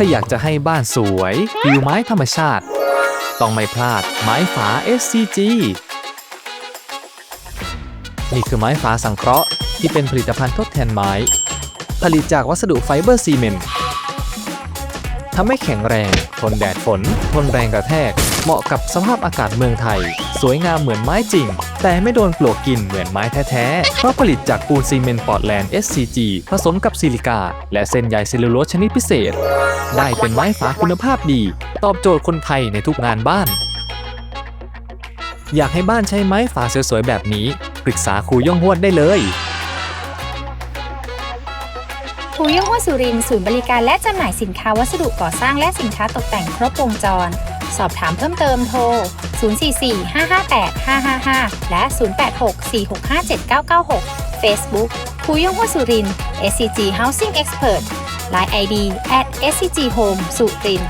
ถ้าอยากจะให้บ้านสวยวิวไม้ธรรมชาติ ต้องไม่พลาดไม้ฝา SCG นี่คือไม้ฝาสังเคราะห์ที่เป็นผลิตภัณฑ์ทดแทนไม้ ผลิตจากวัสดุไฟเบอร์ซีเมนต์ ทำให้แข็งแรง ทนแดดฝน ทนแรงกระแทก เหมาะกับสภาพอากาศเมืองไทย สวยงามเหมือนไม้จริง แต่ไม่โดนปลวกกินเหมือนไม้แท้ๆ เพราะผลิตจากปูนซีเมนต์ปอร์ตแลนด์ SCG ผสมกับซิลิกา และเส้นใยเซลลูโลสชนิดพิเศษ ได้เป็นไม้ฝาคุณภาพดี ตอบโจทย์คนไทยในทุกงานบ้าน อยากให้บ้านใช้ไม้ฝาสวยๆแบบนี้ ปรึกษาครูย่องหวดได้เลย ภูยงหัวสุรินศูนย์บริการและจำหน่ายสินค้าวัสดุก่อสร้างและสินค้าตกแต่งครบวงจร สอบถามเพิ่มเติมโทร 044-558-555 และ 086-465-7996 Facebook ภูยงหัวสุริน SCG Housing Expert Line ID at SCG Home สุริน